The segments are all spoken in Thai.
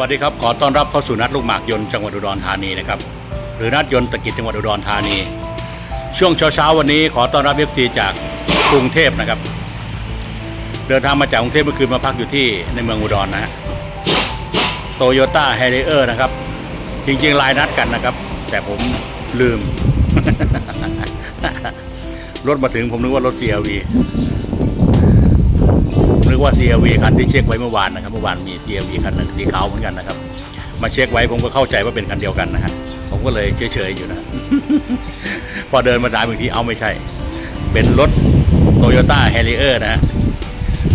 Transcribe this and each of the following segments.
วัสดีครับ ขอต้อนรับเข้าสู่นัดลูกหมากยนต์จังหวัดอุดรธานีนะครับ หรือนัดยนต์ตะกิจจังหวัดอุดรธานี ช่วงเช้าๆวันนี้ขอต้อนรับเอฟซีจากกรุงเทพนะครับ เดินทางมาจากกรุงเทพเมื่อคืนมาพักอยู่ที่ในเมืองอุดรนะฮะโตโยต้าไฮเ i อร์นะครับ จริงๆลายนัดกันนะครับ แต่ผมลืม รถมาถึงผมนึกว่ารถ CRV กว่า CRV คันที่เช็คไว้เมื่อวานนะครับ เมื่อวานมี CRV คันหนึ่งสีขาวเหมือนกันนะครับ มาเช็คไว้ผมก็เข้าใจว่าเป็นคันเดียวกันนะฮะผมก็เลยเฉยๆอยู่นะ พอเดินมาถามอีกทีเอาไม่ใช่ เป็นรถโตโยต้าแฮริเออร์นะฮะ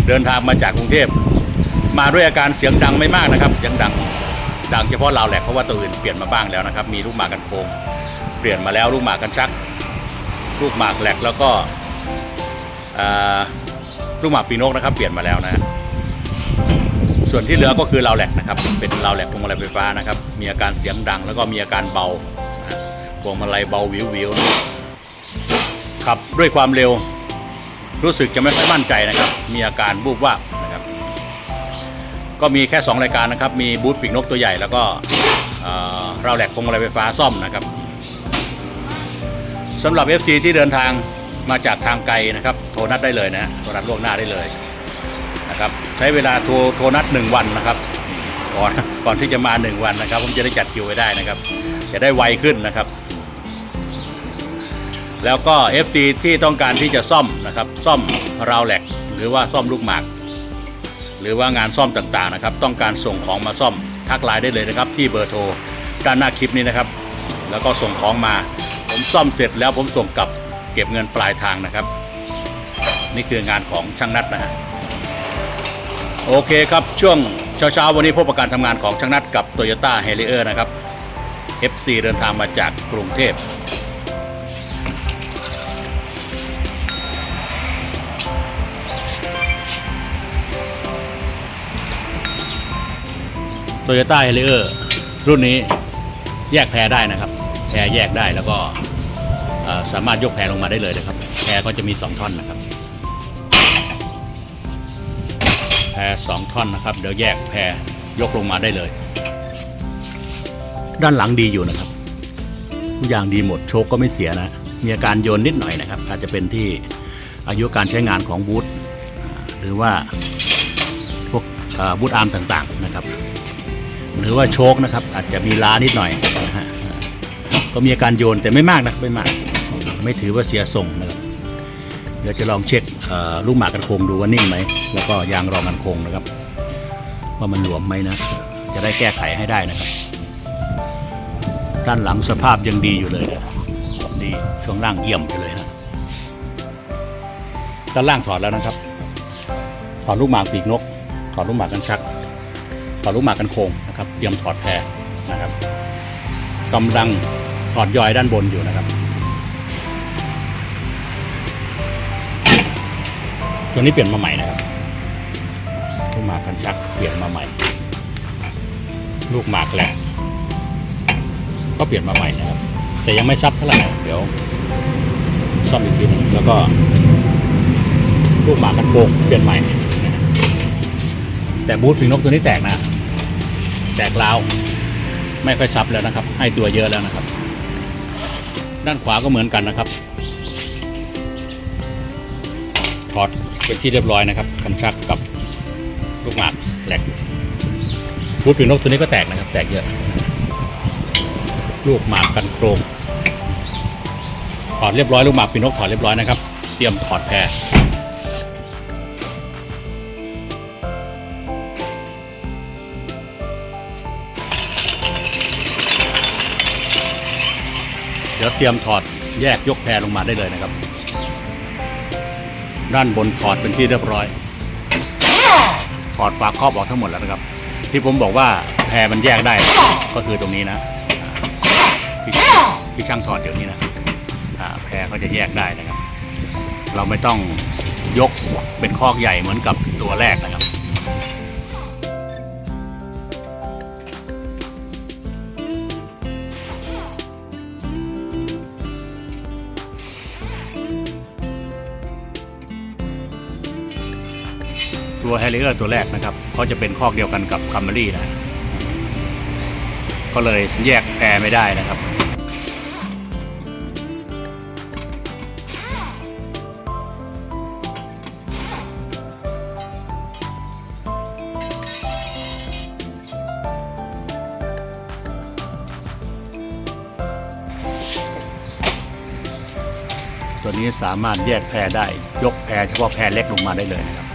เดินทางมาจากกรุงเทพ มาด้วยอาการเสียงดังไม่มากนะครับเสียงดังดังเฉพาะราวแหลกเพราะว่าตัวอื่นเปลี่ยนมาบ้างแล้วนะครับ มีลูกหมากกันโคงเปลี่ยนมาแล้วลูกหมากกันชัก ลูกหมากแหลกแล้วก็อ่า ลูกหมากปีนกนะครับเปลี่ยนมาแล้วนะฮะส่วนที่เหลือก็คือเราแหลกนะครับ เป็นเราแหลกพวงมาลัยไฟฟ้านะครับ มีอาการเสียงดังแล้วก็มีอาการเบาพวงมาลัยเบาวิววิวขับด้วยความเร็ว รู้สึกจะไม่ค่อยมั่นใจนะครับ มีอาการบูบวาบนะครับ ก็มีแค่ 2 รายการนะครับ มีบูธปีกนกตัวใหญ่แล้วก็เราแหลกพวงมาลัยไฟฟ้าซ่อมนะครับสำหรับ FC ที่เดินทาง มาจากทางไกลนะครับ โทรนัดได้เลยนะโทรนัดล่วงหน้าได้เลยนะครับ ใช้เวลาโทรโทรนัด1วันนะครับก่อนก่อนที่จะมา1วันนะครับ ผมจะได้จัดคิวไว้ได้นะครับ จะได้ไวขึ้นนะครับ แล้วก็ FC ที่ต้องการที่จะซ่อมนะครับ ซ่อมราวแหลก หรือว่าซ่อมลูกหมาก หรือว่างานซ่อมต่างๆนะครับ ต้องการส่งของมาซ่อมทักไลน์ได้เลยนะครับ ที่เบอร์โทรด้านหน้าคลิปนี้นะครับ แล้วก็ส่งของมา ผมซ่อมเสร็จแล้วผมส่งกลับ เก็บเงินปลายทางนะครับ นี่คืองานของช่างนัดนะฮะโอเคครับช่วงเช้าๆ วันนี้พบกับการทำงานของช่างนัดกับ Toyota h a r r i e r นะครับ FC เดินทางมาจากกรุงเทพโตโยต้าเฮลิเออร์รุ่นนี้แยกแพรได้นะครับ แพรแยกได้แล้วก็ สามารถยกแพรลงมาได้เลยนะครับ แพรก็จะมี 2 ท่อนนะครับ แพรสองท่อนนะครับ เดี๋ยวแยกแพรยกลงมาได้เลย ด้านหลังดีอยู่นะครับทุกอย่างดีหมดโชคก็ไม่เสียนะ มีอาการโยนนิดหน่อยนะครับ อาจจะเป็นที่อายุการใช้งานของบูทหรือว่าพวกบูทอาร์มต่างๆนะครับ หรือว่าโชคนะครับ อาจจะมีล้านิดหน่อยนะฮะก็มีอาการโยนแต่ไม่มากนะไม่มาก ไม่ถือว่าเสียทรงนะครับเดี๋ยวจะลองเช็คลูกหมากกันโคงดูว่านิ่งไหมแล้วก็ยางรองกันโคงนะครับ ว่ามันหลวมไหมนะ จะได้แก้ไขให้ได้นะครับ ด้านหลังสภาพยังดีอยู่เลยนะดีช่วงล่างเอี่ยมอยู่เลยนะด้านล่างถอดแล้วนะครับถอดลูกหมากปีกนกถอดลูกหมากกันชักถอดลูกหมากกันโคงนะครับ เตรียมถอดแพรนะครับกำลังถอดยอยด้านบนอยู่นะครับ ตัวนี้เปลี่ยนมาใหม่นะครับลูกหมากกันชักเปลี่ยนมาใหม่ ลูกหมากแหลกก็เปลี่ยนมาใหม่นะครับ แต่ยังไม่ซับเท่าไหร่นะเดี๋ยวซ่อมอีกทีหนึงแล้วก็ ลูกหมากกันโคงเปลี่ยนใหม่ แต่บูธปีนกตัวนี้แตกนะ แตกล้าวไม่ค่อยซับแล้วนะครับ ให้ตัวเยอะแล้วนะครับ ด้านขวาก็เหมือนกันนะครับถอด เป็นที่เรียบร้อยนะครับคันชักกับลูกหมากแหลกบูธปีกนกตัวนี้ก็แตกนะครับ แตกเยอะ ลูกหมากกันโครงถอดเรียบร้อยลูกหมากปีนกถอดเรียบร้อยนะครับ เตรียมถอดแพรเดี๋ยวเตรียมถอดแยกยกแพรลงมาได้เลยนะครับ ด้านบนถอดเป็นที่เรียบร้อยถอดฝาครอบออกทั้งหมดแล้วนะครับ ที่ผมบอกว่าแพรมันแยกได้ก็คือตรงนี้นะที่ที่ช่างถอดเดี๋ยวนี้นะแพรเขาจะแยกได้นะครับ เราไม่ต้องยกเป็นคอกใหญ่เหมือนกับตัวแรกนะครับ ตัวแฮร์ริเออร์ตัวแรกนะครับเขาจะเป็นคอกเดียวกันกับคัมเบอรี่นะก็เลยแยกแพรไม่ได้นะครับตัวนี้สามารถแยกแพรได้ ยกแพรเฉพาะแพรเล็กลงมาได้เลยนะครับ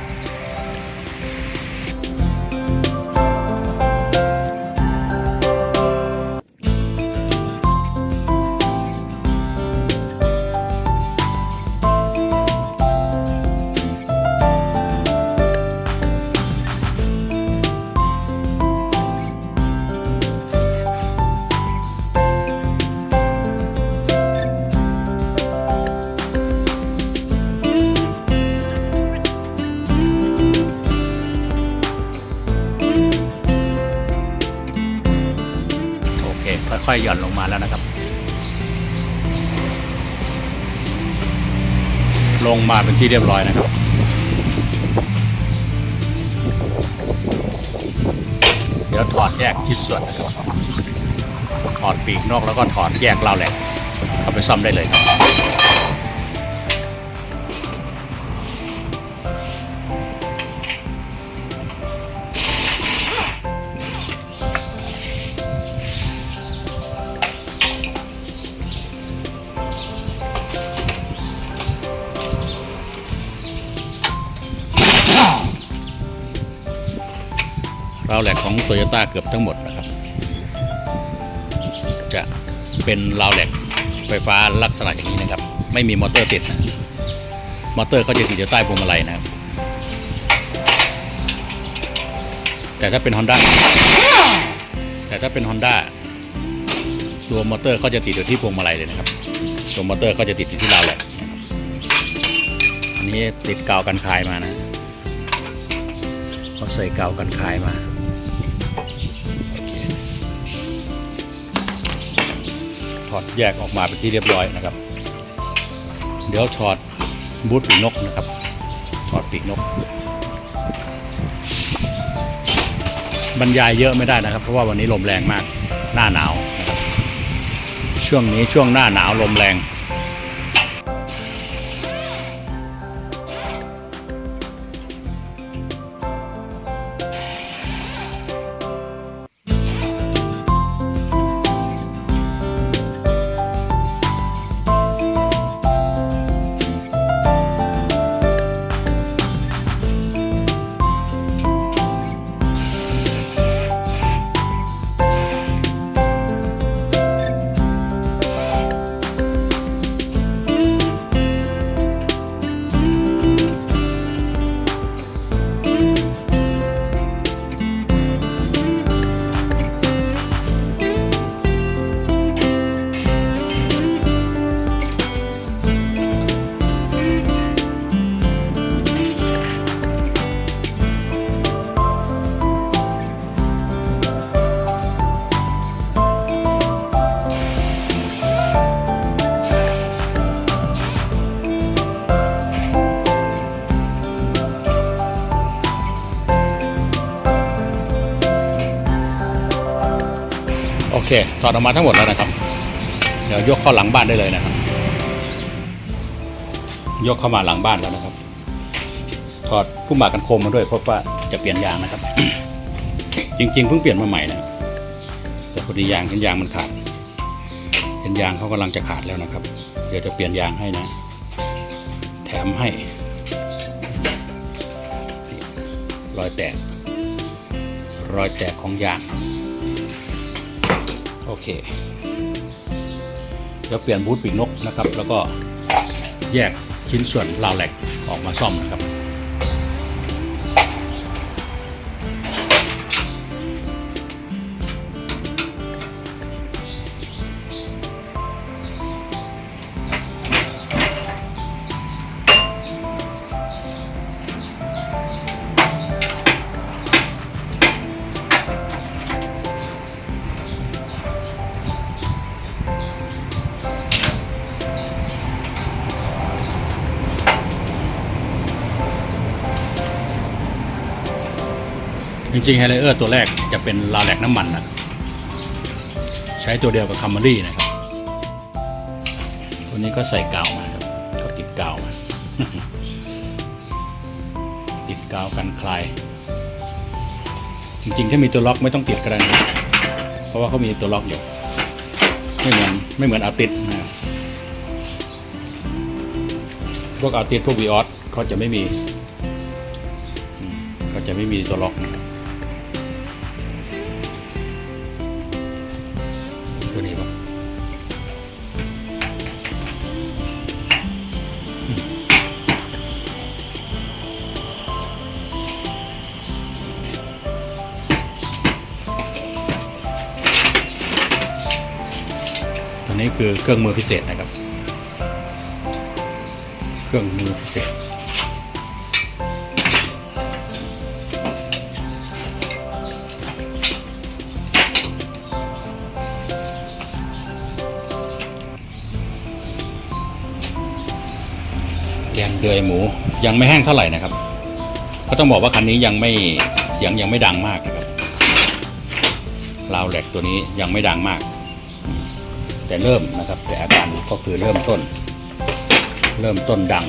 ลงมาเป็นที่เรียบร้อยนะครับ เดี๋ยวถอดแยกชิ้นส่วนนะครับถอดปีกนอกแล้วก็ถอดแยกเราแหละเอาไปซ่อมได้เลยครับ ราวแหลกของโตโยต้าเกือบทั้งหมดนะครับ จะเป็นราวแหลกไฟฟ้าลักษณะอย่างนี้นะครับ ไม่มีมอเตอร์ติดนะมอเตอร์เขาจะติดอยู่ใต้พวงมาลัยนะครับ แต่ถ้าเป็น Honda แต่ถ้าเป็น Honda ตัวมอเตอร์เขาจะติดอยู่ที่พวงมาลัยเลยนะครับตัวมอเตอร์เขาจะติดอยู่ที่ราวแหลกอันนี้ติดกาวกันคายมานะเขาใส่กาวกันคายมา ถอดแยกออกมาเป็นที่เรียบร้อยนะครับ เดี๋ยวถอดบูทปีกนกนะครับถอดปีกนก บรรยายเยอะไม่ได้นะครับ เพราะว่าวันนี้ลมแรงมากหน้าหนาวนะครับช่วงนี้ช่วงหน้าหนาวลมแรง เคถอดออกมาทั้งหมดแล้วนะครับ เดี๋ยวยกเข้าหลังบ้านได้เลยนะครับ ยกเข้ามาหลังบ้านแล้วนะครับ ถอดผู้หมากกันโคมมาด้วยเพราะว่าจะเปลี่ยนยางนะครับ จริง ๆ เพิ่งเปลี่ยนมาใหม่นะครับแต่พอดียางเห็นยางมันขาดเห็นยางเขากำลังจะขาดแล้วนะครับ เดี๋ยวจะเปลี่ยนยางให้นะ แถมให้รอยแตก รอยแตกของยาง โอเค เดี๋ยวเปลี่ยนบูทปีกนกนะครับ แล้วก็แยกชิ้นส่วนลาวแหลกออกมาซ่อมนะครับ จริงๆไฮไลเออร์ตัวแรกจะเป็นราแลกน้ำมันนะใช้ตัวเดียวกับคัมเมอรี่นะครับ ตัวนี้ก็ใส่กาวมาครับก็ติดกาวมาติดกาวกันคลาย จริงๆ ถ้ามีตัวล็อกไม่ต้องติดก็ได้นะเพราะว่าเขามีตัวล็อกอยู่ไม่เหมือนไม่เหมือนอาติสนะครับพวกอาติสพวกวีออสเขาจะไม่มี มเขาจะไม่มีตัวล็อกนะครับตัวนี้ปะตัวนี้คือเครื่องมือพิเศษนะครับ เครื่องมือพิเศษ งเดือยหมูยังไม่แห้งเท่าไหร่นะครับ ก็ต้องบอกว่าคันนี้ยังไม่เสียงยังไม่ดังมากนะครับราวแหลกตัวนี้ยังไม่ดังมาก แต่เริ่มนะครับ แต่อาการก็คือเริ่มต้น เริ่มต้นดัง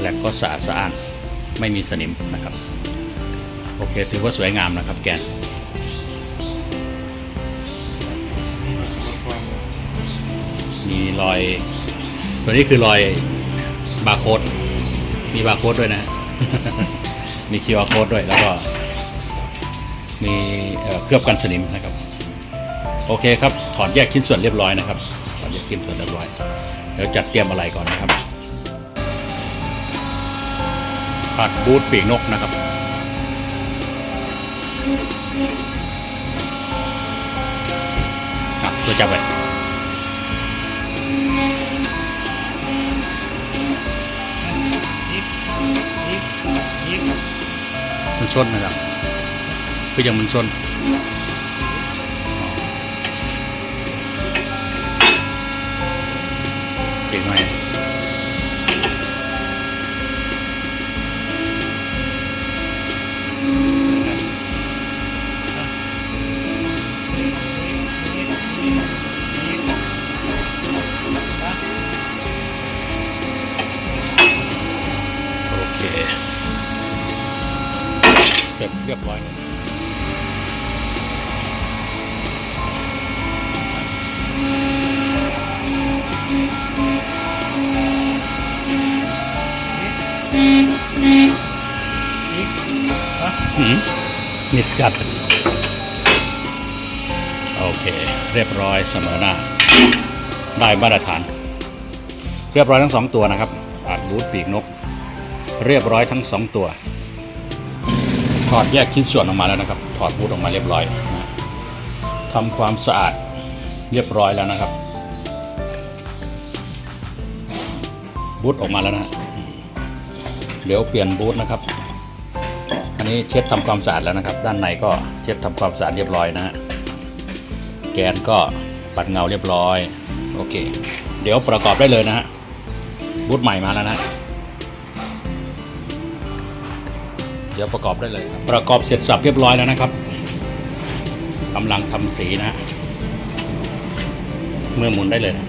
แหลกก็สะอาดสะอ้านไม่มีสนิมนะครับ โอเคถือว่าสวยงามนะครับแกน มีรอย ตัวนี้คือรอยบาร์โค้ดมีบาร์โค้ดด้วยนะ มี QR code ด้วยแล้วก็ มีเอ่อเคลือบกันสนิมนะครับ โอเคครับ ถอดแยกชิ้นส่วนเรียบร้อยนะครับ ถอดแยกชิ้นส่วนเรียบร้อยเดี๋ยวจัดเตรียมอะไรก่อนนะครับผัดบูทปีกนกนะครับตัวจับไว้ มันชนนะครับคือยังมันชนเก่งไหม เรียบร้อยเลยหืมนิดจัด โอเค เรียบร้อยเสมอหน้า ได้มาตรฐาน เรียบร้อยทั้งสองตัวนะครับอาดบูทปีกนก เรียบร้อยทั้งสองตัว ถอดแยกชิ้นส่วนออกมาแล้วนะครับ ถอดบูทออกมาเรียบร้อยนะทำความสะอาดเรียบร้อยแล้วนะครับ บูทออกมาแล้วนะฮะเดี๋ยวเปลี่ยนบูทนะครับ อันนี้เช็ดทำความสะอาดแล้วนะครับ ด้านในก็เช็ดทำความสะอาดเรียบร้อยนะฮะแกนก็ปัดเงาเรียบร้อย โอเค เดี๋ยวประกอบได้เลยนะฮะบูทใหม่มาแล้วนะ เดี๋ยวประกอบได้เลยครับประกอบเสร็จสับเรียบร้อยแล้วนะครับกำลังทำสีนะเมื่อหมุนได้เลยนะ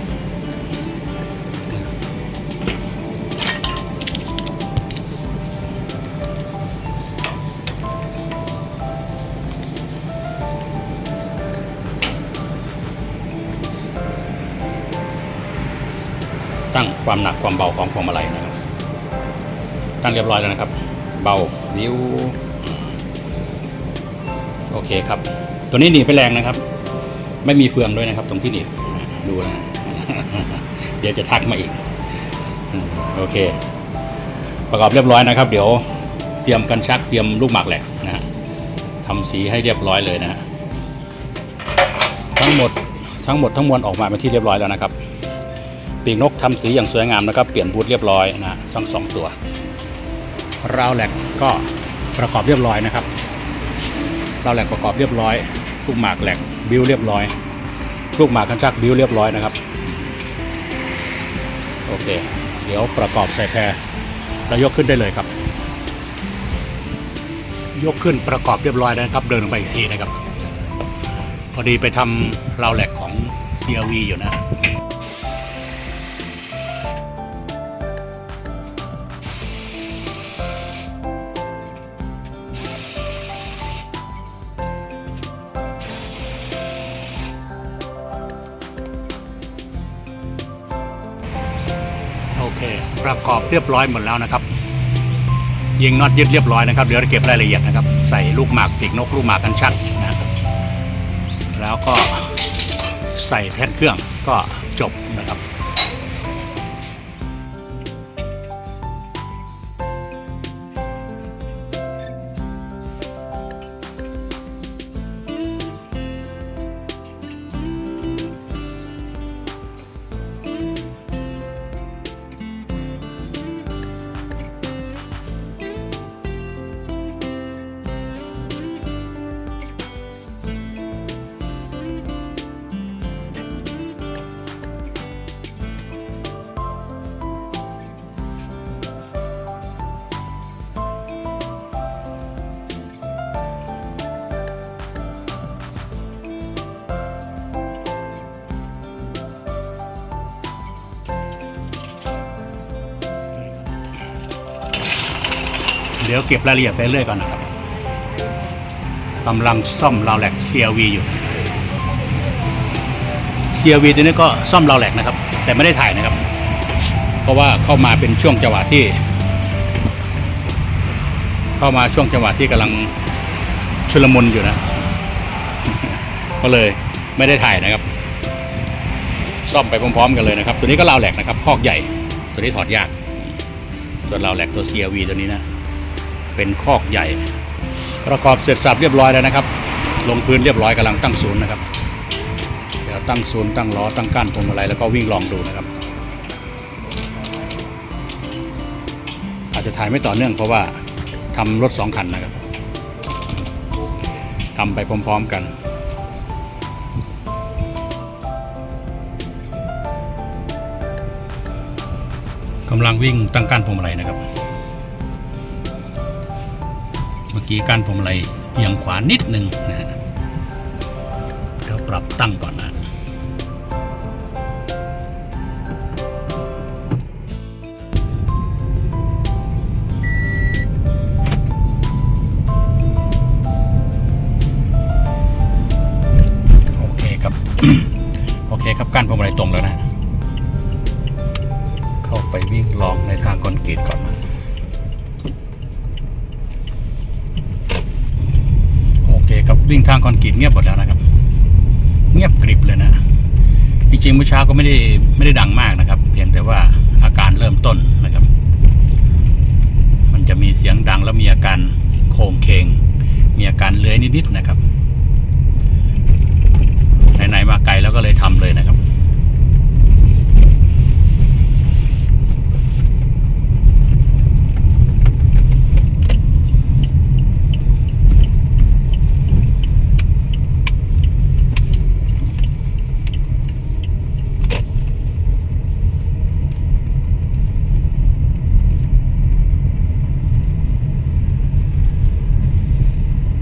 ตั้งความหนักความเบาของพวงมาลัยนะครับ ตั้งเรียบร้อยแล้วนะครับ เบาวิวโอเคครับ ตัวนี้หนีไปแรงนะครับ ไม่มีเฟืองด้วยนะครับ ตรงที่หนีดูนะเดี๋ยวจะทักมาอีกโอเค ประกอบเรียบร้อยนะครับ เดี๋ยวเตรียมกันชักเตรียมลูกหมากแหลกนะฮะทำสีให้เรียบร้อยเลยนะฮะทั้งหมดทั้งหมดทั้งมวลออกมาเป็นที่เรียบร้อยแล้วนะครับปีกนกทำสีอย่างสวยงามนะครับ เปลี่ยนบูทเรียบร้อยนะฮะทั้งสองตัว ราวแหลกก็ประกอบเรียบร้อยนะครับราวแหลกประกอบเรียบร้อยลูกหมากแหลกบิ้วเรียบร้อย ลูกหมากคันชักบิ้วเรียบร้อยนะครับโอเค เดี๋ยวประกอบใส่แพรแล้วยกขึ้นได้เลยครับ ยกขึ้นประกอบเรียบร้อยนะครับ เดินลงไปอีกทีนะครับ พอดีไปทำราวแหลกของ CRV อยู่นะ เคประกอบเรียบร้อยหมดแล้วนะครับยิงน็อตยึดเรียบร้อยนะครับเดี๋ยวเราเก็บรายละเอียดนะครับ ใส่ลูกหมากปีกนกลูกหมากกันชัดนะครับ แล้วก็ใส่แท่นเครื่องก็จบนะครับ เดี๋ยวเก็บรายละเอียดไปเรื่อยก่อนนะครับกำลังซ่อมราวแหลก CRV อยู่ CRV ตัวนี้ก็ซ่อมราวแหลกนะครับ แต่ไม่ได้ถ่ายนะครับ เพราะว่าเข้ามาเป็นช่วงจังหวะที่ เข้ามาช่วงจังหวะที่กำลังชุลมุนอยู่นะ ก็เลยไม่ได้ถ่ายนะครับ ซ่อมไปพร้อมๆ กันเลยนะครับ ตัวนี้ก็ราวแหลกนะครับ คอกใหญ่ ตัวนี้ถอดยาก ส่วนราวแหลกตัว CRV ตัวนี้นะ เป็นคอกใหญ่ ประกอบเสร็จสับเรียบร้อยแล้วนะครับ ลงพื้นเรียบร้อยกำลังตั้งศูนย์นะครับเดี๋ยวตั้งศูนย์ตั้งล้อตั้งก้านพวงมาลัยแล้วก็วิ่งลองดูนะครับ อาจจะถ่ายไม่ต่อเนื่องเพราะว่าทำรถสองคันนะครับทำไปพร้อม ๆกันกำลังวิ่งตั้งก้านพวงมาลัยนะครับ กี้กานพวงมาลัยเอียงขวานิดหนึ่งนะฮะเดี๋ยวปรับตั้งก่อนนะโอเคครับโอเคครับก้านพวงมาลัยตรงแล้วนะ เข้าไปวิ่งลองในทางคอนกรีตก่อนนะ โอเคครับ วิ่งทางคอนกรีตเงียบหมดแล้วนะครับ เงียบกริบเลยนะจริงๆเมื่อเช้าก็ไม่ได้ไม่ได้ดังมากนะครับ เพียงแต่ว่าอาการเริ่มต้นนะครับ มันจะมีเสียงดังแล้วมีอาการโคงเคง มีอาการเลื้อยนิดๆนะครับไหนๆมาไกลแล้วก็เลยทำเลยนะครับ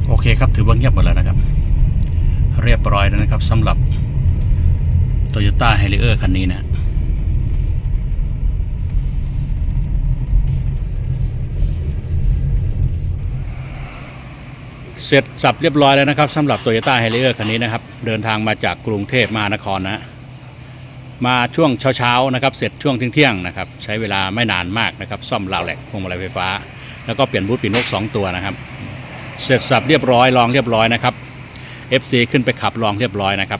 โอเคครับ ถือว่าเงียบหมดแล้วนะครับ เรียบร้อยแล้วนะครับสำหรับ Toyota h i l i e r คันนี้นะเสร็จสับเรียบร้อยแล้วนะครับสำหรับ Toyota h i l i e r คันนี้นะครับ เดินทางมาจากกรุงเทพมหานครนะ มาช่วงเช้าๆนะครับ เสร็จช่วงเที่ยงๆนะครับ ใช้เวลาไม่นานมากนะครับ ซ่อมราวแหลกพวงมาลัยไฟฟ้า แล้วก็เปลี่ยนบูทปีนกสองตัวนะครับ เสร็จสับเรียบร้อยลองเรียบร้อยนะครับ FC ขึ้นไปขับลองเรียบร้อยนะครับ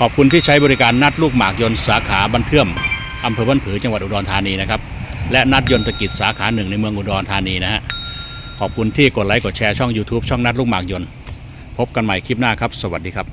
ขอบคุณที่ใช้บริการนัดลูกหมากยนต์สาขาบันเทื่อมอำเภอบ้านผือจังหวัดอุดรธานีนะครับ และนัดยนต์ตกิจสาขาหนึ่งในเมืองอุดรธานีนะฮะ ขอบคุณที่กดไลค์กดแชร์ช่อง YouTube ช่องนัดลูกหมากยนต์ พบกันใหม่คลิปหน้าครับ สวัสดีครับ